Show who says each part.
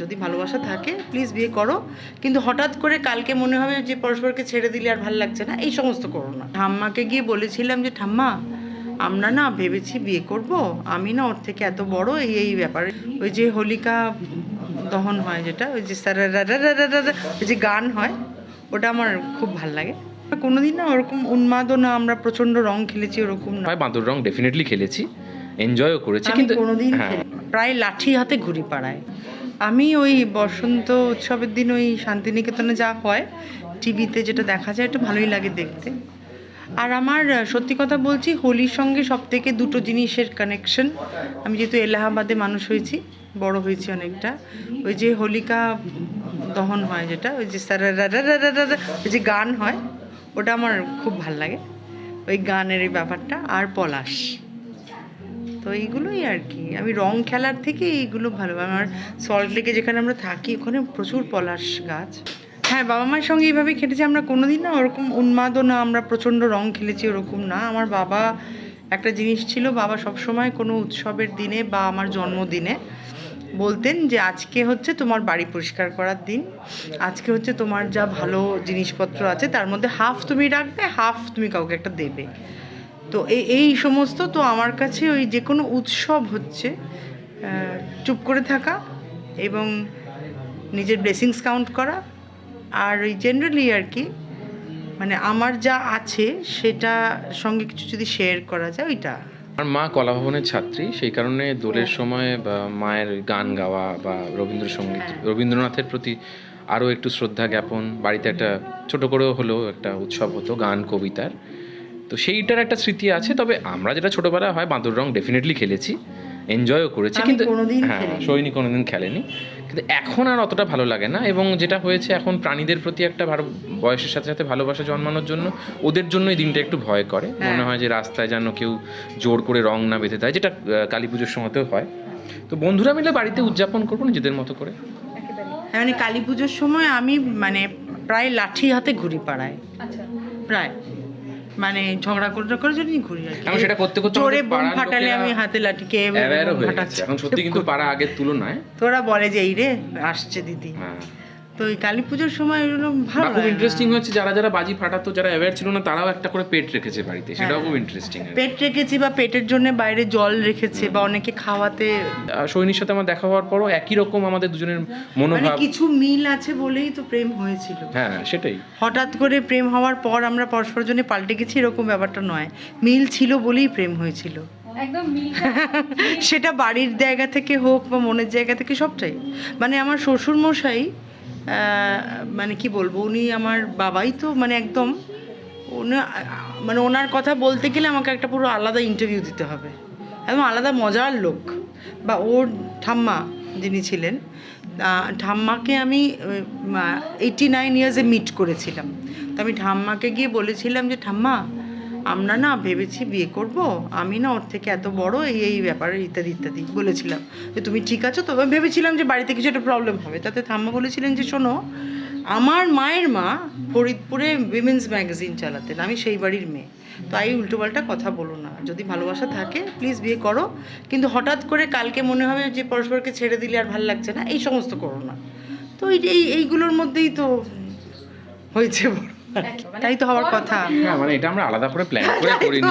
Speaker 1: যদি ভালোবাসা থাকে প্লিজ বিয়ে করো। কিন্তু হঠাৎ করে কালকে মনে হবে যে পরস্পরকে ছেড়ে দিলে আর ভালো লাগছে না, এই সমস্ত করো না। ঠাম্মাকে গিয়ে বলেছিলাম যে, ঠাম্মা, আমরা না ভেবেছি বিয়ে করব। আমি না ওর থেকে এত বড়, এই এই ব্যাপারে। ওই যে হোলিকা দহন হয় যেটা, ওই যে ওই যে গান হয় ওটা আমার খুব ভালো লাগে কোনোদিন না ওরকম উন্মাদনা আমরা প্রচণ্ড রং খেলেছি ওরকম না
Speaker 2: বাঁদর রং ডেফিনেটলি খেলেছি এনজয়ও করেছি কিন্তু
Speaker 1: কোনোদিন প্রায় লাঠি হাতে ঘুরি পাড়ায় আমি ওই বসন্ত উৎসবের দিন ওই শান্তিনিকেতনে যা হয়, টিভিতে যেটা দেখা যায়, এটা ভালোই লাগে দেখতে। আর আমার সত্যি কথা বলছি, হোলির সঙ্গে সব থেকে দুটো জিনিসের কানেকশন আমি যেহেতু এলাহাবাদে মানুষ হয়েছি, বড় হয়েছি অনেকটা। ওই যে হোলিকা দহন হয় যেটা, ওই যে ওই যে গান হয়, ওটা আমার খুব ভালো লাগে। ওই গানের এই ব্যাপারটা। আর পলাশ। তো এইগুলোই আর কি। আমি রং খেলার থেকে এইগুলো ভালো আমার সল্ট লেকে যেখানে আমরা থাকি, ওখানে প্রচুর পলাশ গাছ। হ্যাঁ বাবা মায়ের সঙ্গে এইভাবে খেটেছি আমরা কোনোদিন না ওরকম উন্মাদনা, আমরা প্রচণ্ড রং খেলেছি ওরকম না। আমার বাবা একটা জিনিস ছিল, বাবা সবসময় কোনো উৎসবের দিনে বা আমার জন্মদিনে বলতেন যে, আজকে হচ্ছে তোমার বাড়ি পরিষ্কার করার দিন। আজকে হচ্ছে তোমার যা ভালো জিনিসপত্র আছে, তার মধ্যে হাফ তুমি রাখবে হাফ তুমি কাউকে একটা দেবে। তো এই এই সমস্ত তো আমার কাছে ওই যে কোনো উৎসব হচ্ছে চুপ করে থাকা এবং নিজের ব্লেসিংস কাউন্ট করা। আর ওই জেনারেলি আর কি মানে আমার যা আছে সেটা সঙ্গে কিছু যদি শেয়ার করা যায় ওইটা।
Speaker 2: আমার মা কলা ভবনের ছাত্রী সেই কারণে দোলের সময় বা মায়ের গান গাওয়া বা রবীন্দ্রসঙ্গীত
Speaker 1: হ্যাঁ।
Speaker 2: রবীন্দ্রনাথের প্রতি আরও একটু শ্রদ্ধা জ্ঞাপন বাড়িতে একটা ছোট করেও হলেও একটা উৎসব হতো গান কবিতার। তো সেইটার একটা স্মৃতি আছে তবে আমরা যেটা ছোটবেলায় হয় বাঁদর রং ডেফিনেটলি খেলেছি এনজয়ও করেছি কিন্তু
Speaker 1: কোনোদিন
Speaker 2: হ্যাঁ
Speaker 1: খেলিনি।
Speaker 2: সৈনী কোনোদিন খেলেনি। কিন্তু এখন আর অতটা ভালো লাগে না এবং যেটা হয়েছে এখন প্রাণীদের প্রতি একটা ভালো বয়সের সাথে সাথে ভালোবাসা জন্মানোর জন্য ওদের জন্য এই দিনটা একটু ভয় করে। মনে
Speaker 1: হ্যাঁ।
Speaker 2: হয় যে রাস্তায় যেন কেউ জোর করে রং না বেঁধে দেয় যেটা কালী পুজোর সময়তেও হয়। তো বন্ধুরা মিলে বাড়িতে উদযাপন করব নিজেদের মতো করে।
Speaker 1: হ্যাঁ মানে কালী পুজোর সময় আমি মানে প্রায় লাঠি হাতে ঘুরি পাড়ায় প্রায়। মানে ঝগড়া করে করে যদি ঘুরি আর কি।
Speaker 2: সেটা করতে করতে
Speaker 1: জোরে বোম ফাটালে আমি হাতে লাঠি কে ফাটাচ্ছি।
Speaker 2: এখন সত্যি কিন্তু পাড়া আগের তুলনায়
Speaker 1: তোরা বলে যে এই রে আসছে দিদি।
Speaker 2: হ্যাঁ।
Speaker 1: তো এই কালী পুজোর সময় এগুলো ভালো
Speaker 2: খুব ইন্টারেস্টিং হচ্ছে যারা যারা বাজি ফাটাতো যারা অ্যাওয়্যার ছিল না তারাও একটা করে পেট রেখেছে বাড়িতে। সেটাও খুব ইন্টারেস্টিং
Speaker 1: পেট রেখেছি বা পেটের জন্য বাইরে জল রেখেছে বা অনেকে খাওয়াতে
Speaker 2: সৈনির সাথে আমার দেখা হওয়ার পরও একই রকম আমাদের দুজনের
Speaker 1: মানে
Speaker 2: মনোভাব
Speaker 1: কিছু মিল আছে বলেই তো প্রেম হয়েছিল।
Speaker 2: হ্যাঁ সেটাই।
Speaker 1: হঠাৎ করে প্রেম হওয়ার পর আমরা পরস্পর জন্য পাল্টে গেছি এরকম ব্যাপারটা নয়। মিল ছিল বলেই প্রেম হয়েছিল।
Speaker 3: একদম
Speaker 1: সেটা বাড়ির জায়গা থেকে হোক বা মনের জায়গা থেকে সবটাই। মানে আমার শ্বশুর মশাই মানে কি বলব, উনি আমার বাবাই তো মানে একদম মানে ওনার কথা বলতে গেলে আমাকে একটা পুরো আলাদা ইন্টারভিউ দিতে হবে। একদম আলাদা মজার লোক। বা ওর ঠাম্মা যিনি ছিলেন ঠাম্মাকে আমি এইটি নাইন ইয়ার্সে মিট করেছিলাম। তো আমি ঠাম্মাকে গিয়ে বলেছিলাম যে, ঠাম্মা আমরা না ভেবেছি বিয়ে করব। আমি না ওর থেকে এত বড় এই এই ব্যাপারে ইত্যাদি ইত্যাদি বলেছিলাম। যে তুমি ঠিক আছো? তো আমি ভেবেছিলাম যে বাড়িতে কিছু একটা প্রবলেম হবে। তাতে ঠাম্মা বলেছিলেন যে, শোনো, আমার মায়ের মা ফরিদপুরে উইমেন্স ম্যাগাজিন চালাতেন। আমি সেই বাড়ির মেয়ে। তো এই উল্টোপাল্টা কথা বলো না। যদি ভালোবাসা থাকে প্লিজ বিয়ে করো। কিন্তু হঠাৎ করে কালকে মনে হবে যে পরস্পরকে ছেড়ে দিলে আর ভালো লাগছে না। এই সমস্ত করো না। তো এই, এইগুলোর মধ্যেই তো হয়েছে বড়। তাই তো হওয়ার কথা।
Speaker 2: হ্যাঁ মানে এটা আমরা আলাদা করে প্ল্যান করে করিনি।